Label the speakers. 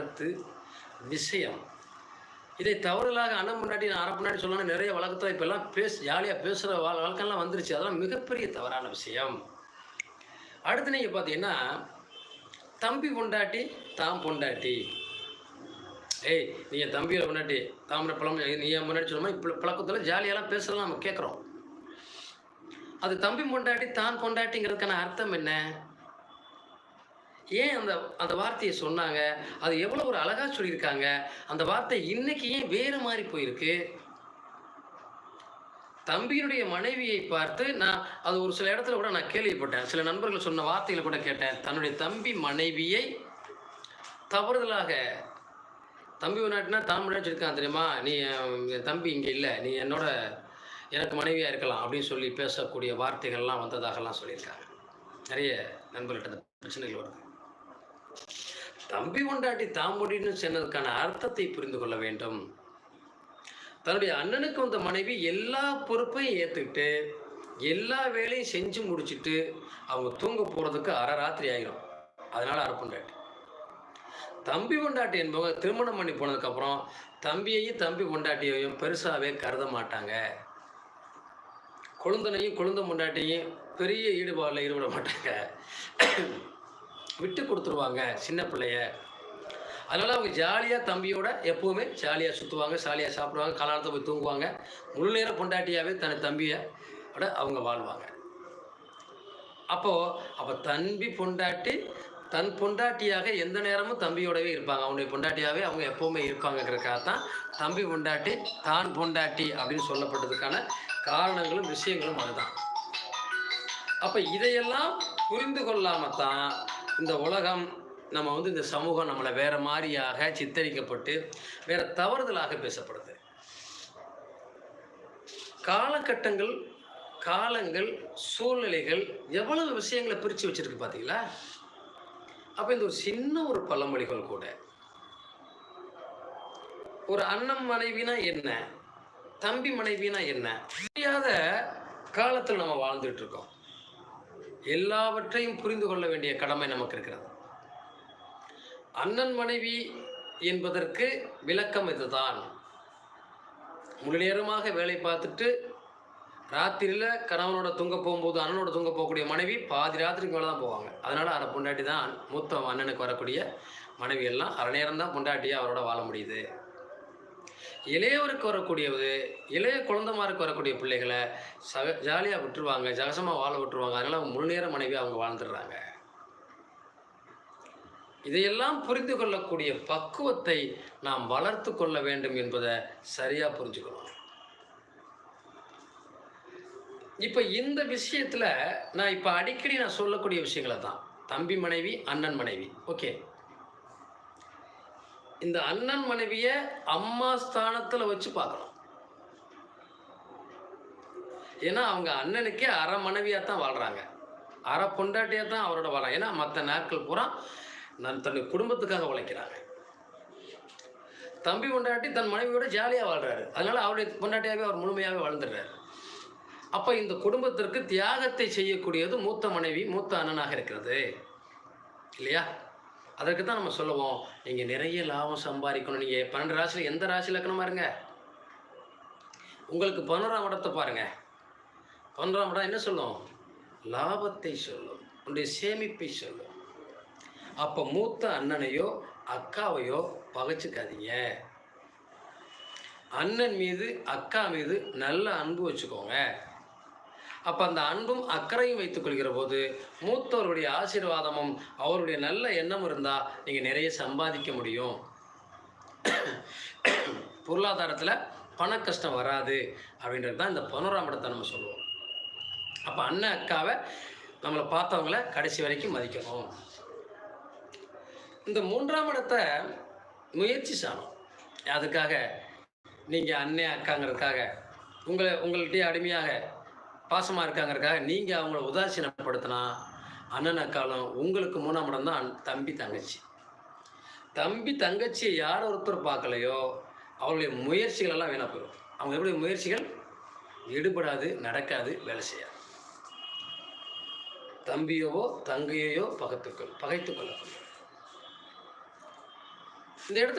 Speaker 1: கருத்து விஷயம். இதை தவறுதலாக அண்ணன் முன்னாடி நான் அரை முன்னாடி சொல்லணும் நிறைய வழக்கத்தில் இப்போல்லாம் பேச ஜாலியாக பேசுகிற வழ வழக்கம்லாம் வந்துருச்சு. அதெல்லாம் மிகப்பெரிய தவறான விஷயம். அடுத்து நீங்கள் பார்த்தீங்கன்னா தம்பி பொண்டாட்டி தாம் பொண்டாட்டி. ஏய் நீ என் தம்பியோட முன்னாடி தாமரை பழம் நீ என் முன்னாடி சொல்லுமா இப்போ பழக்கத்தில் ஜாலியெல்லாம் பேசுகிறதெல்லாம் நம்ம கேட்குறோம். அது தம்பி பொண்டாட்டி தான் பொண்டாட்டிங்கிறதுக்கான அர்த்தம் என்ன? ஏன் அந்த அந்த வார்த்தையை சொன்னாங்க? அது எவ்வளோ ஒரு அழகாக சொல்லியிருக்காங்க. அந்த வார்த்தை இன்னைக்கு ஏன் வேறு மாதிரி போயிருக்கு? தம்பியினுடைய மனைவியை பார்த்து நான் அது ஒரு சில இடத்துல கூட நான் கேள்விப்பட்டேன். சில நண்பர்கள் சொன்ன வார்த்தைகளை கூட கேட்டேன். தன்னுடைய தம்பி மனைவியை தவறுதலாக தம்பி நாட்டினா தாமரை வச்சுருக்கான் தெரியுமா? நீ என் தம்பி இங்கே இல்லை. நீ என்னோட எனக்கு மனைவியாக இருக்கலாம் அப்படின்னு சொல்லி பேசக்கூடிய வார்த்தைகள்லாம் வந்ததாகலாம் சொல்லியிருக்காங்க. நிறைய நண்பர்கள்ட்ட பிரச்சனைகள் வருது. தம்பி கொண்டாட்டி தாம்பொடின்னு சொன்னதுக்கான அர்த்தத்தை புரிந்து கொள்ள வேண்டும். தன்னுடைய அண்ணனுக்கு வந்த மனைவி எல்லா பொறுப்பையும் ஏற்றுக்கிட்டு எல்லா வேலையும் செஞ்சு முடிச்சுட்டு அவங்க தூங்க போகிறதுக்கு அரை ராத்திரி ஆகிரும் அதனால் அறப்புண்டாட்டி பொண்டாட்டி. தம்பி கொண்டாட்டி என்பவங்க திருமணம் பண்ணி போனதுக்கப்புறம் தம்பியையும் தம்பி பொண்டாட்டியையும் பெருசாகவே கருத மாட்டாங்க. கொழுந்தனையும் கொழுந்த பொண்டாட்டியும் பெரிய ஈடுபாடில் ஈடுபட மாட்டாங்க. விட்டு கொடுத்துருவாங்க சின்ன பிள்ளைய. அதனால் அவங்க ஜாலியாக தம்பியோட எப்போவுமே ஜாலியாக சுற்றுவாங்க ஜாலியாக சாப்பிடுவாங்க காலாலத்தை போய் தூங்குவாங்க. முழு நேரம் பொண்டாட்டியாகவே தன் தம்பியை விட அவங்க வாழ்வாங்க. அப்போது அப்போ தம்பி பொண்டாட்டி தன் பொண்டாட்டியாக எந்த நேரமும் தம்பியோடவே இருப்பாங்க. அவனுடைய பொண்டாட்டியாகவே அவங்க எப்போவுமே இருப்பாங்கங்கிறக்காக தான் தம்பி பொண்டாட்டி தான் பொண்டாட்டி அப்படின்னு சொல்லப்பட்டதுக்கான காரணங்களும் விஷயங்களும் அதுதான். அப்போ இதையெல்லாம் புரிந்து கொள்ளாமல் தான் இந்த உலகம் நம்ம வந்து இந்த சமூகம் நம்மளை வேற மாதிரியாக சித்தரிக்கப்பட்டு வேற தவறுதலாக பேசப்படுது. காலகட்டங்கள் காலங்கள் சூழ்நிலைகள் எவ்வளவு விஷயங்களை பிரித்து வச்சிருக்கு பார்த்தீங்களா? அப்போ இந்த ஒரு சின்ன ஒரு பழமொழிகள் கூட. ஒரு அண்ணன் மனைவினா என்ன? தம்பி மனைவினா என்ன? தெரியாத காலத்தில் நம்ம வாழ்ந்துட்டு இருக்கோம். எல்லாவற்றையும் புரிந்து கொள்ள வேண்டிய கடமை நமக்கு இருக்கிறது. அண்ணன் மனைவி என்பதற்கு விளக்கம் இதுதான். முழு நேரமாக வேலை பார்த்துட்டு ராத்திரியில் கணவனோட தூங்க போகும்போது அண்ணனோட தூங்க போகக்கூடிய மனைவி பாதி ராத்திரிக்கு மேலே தான் போவாங்க. அதனால் அரை பொண்டாட்டி தான் மூத்த அண்ணனுக்கு வரக்கூடிய மனைவி எல்லாம் அரை நேரம் தான் பொண்டாட்டியாக அவரோட வாழ முடியுது. இளையவருக்கு வரக்கூடியது இளைய குழந்தமாருக்கு வரக்கூடிய பிள்ளைகளை சக ஜாலியாக விட்டுருவாங்க ஜகசமாக வாழ விட்டுருவாங்க. அதனால் அவங்க முழு நேர மனைவி அவங்க வாழ்ந்துடுறாங்க. இதையெல்லாம் புரிந்து கொள்ளக்கூடிய பக்குவத்தை நாம் வளர்த்து கொள்ள வேண்டும் என்பதை சரியாக புரிஞ்சுக்கணும். இப்போ இந்த விஷயத்தில் நான் இப்போ அடிக்கடி நான் சொல்லக்கூடிய விஷயங்களை தான். தம்பி மனைவி அண்ணன் மனைவி. ஓகே. இந்த அண்ணன் மனைவியை அம்மா ஸ்தானத்தில் வச்சு பார்க்கணும். ஏன்னா அவங்க அண்ணனுக்கே அரை மனைவியாக தான் வாழ்கிறாங்க அரை பொண்டாட்டியாக தான் அவரோட வாழ்றாங்க. ஏன்னா மற்ற நாட்கள் பூரா நான் தன்னுடைய குடும்பத்துக்காக உழைக்கிறாங்க. தம்பி பொண்டாட்டி தன் மனைவியோட ஜாலியாக வாழ்கிறாரு அதனால் அவருடைய பொண்டாட்டியாகவே அவர் முழுமையாகவே வாழ்ந்துடுறாரு. அப்போ இந்த குடும்பத்திற்கு தியாகத்தை செய்யக்கூடியது மூத்த மனைவி மூத்த அண்ணனாக இருக்கிறது. இல்லையா? அதற்கு தான் நம்ம சொல்லுவோம் நீங்கள் நிறைய லாபம் சம்பாதிக்கணும். நீங்கள் பன்னெண்டு ராசியில் எந்த ராசியில் இருக்கணும் இருங்க? உங்களுக்கு பதினோராம் இடத்தை பாருங்க. பதினோராம் இடம் என்ன சொல்லும்? லாபத்தை சொல்லும் உன்னுடைய சேமிப்பை சொல்லும். அப்போ மூத்த அண்ணனையோ அக்காவையோ பகைச்சிக்காதீங்க. அண்ணன் மீது அக்கா மீது நல்ல அன்பு வச்சுக்கோங்க. அப்போ அந்த அன்பும் அக்கறையும் வைத்துக் கொள்கிற போது மூத்தவருடைய ஆசீர்வாதமும் அவருடைய நல்ல எண்ணம் இருந்தால் நீங்கள் நிறைய சம்பாதிக்க முடியும். பொருளாதாரத்தில் பண கஷ்டம் வராது அப்படின்றது தான் இந்த பதினோராம் இடத்தை நம்ம சொல்லுவோம். அப்போ அண்ணன் அக்காவை நம்மளை பார்த்தவங்கள கடைசி வரைக்கும் மதிக்கணும். இந்த மூன்றாம் இடத்தை முயற்சி சாணம் அதுக்காக நீங்கள் அண்ணே அக்காங்கிறதுக்காக உங்களை உங்கள்கிட்டயே அடிமையாக பாசமாக இருக்காங்கிறக்காக நீங்கள் அவங்கள உதாசீனப்படுத்தினா அண்ணன் அக்காலும் உங்களுக்கு மூணாம் இடம் தான் தம்பி தங்கச்சி. தம்பி தங்கச்சியை யார் ஒருத்தர் பார்க்கலையோ அவளுடைய முயற்சிகள் எல்லாம் வீணாக போயிடும். அவங்க எப்படி முயற்சிகள்? எடுபடாது நடக்காது வேலை செய்யாது. தம்பியவோ தங்கையோ பகைத்துக்கொள் பகைத்து இந்த இடத்துல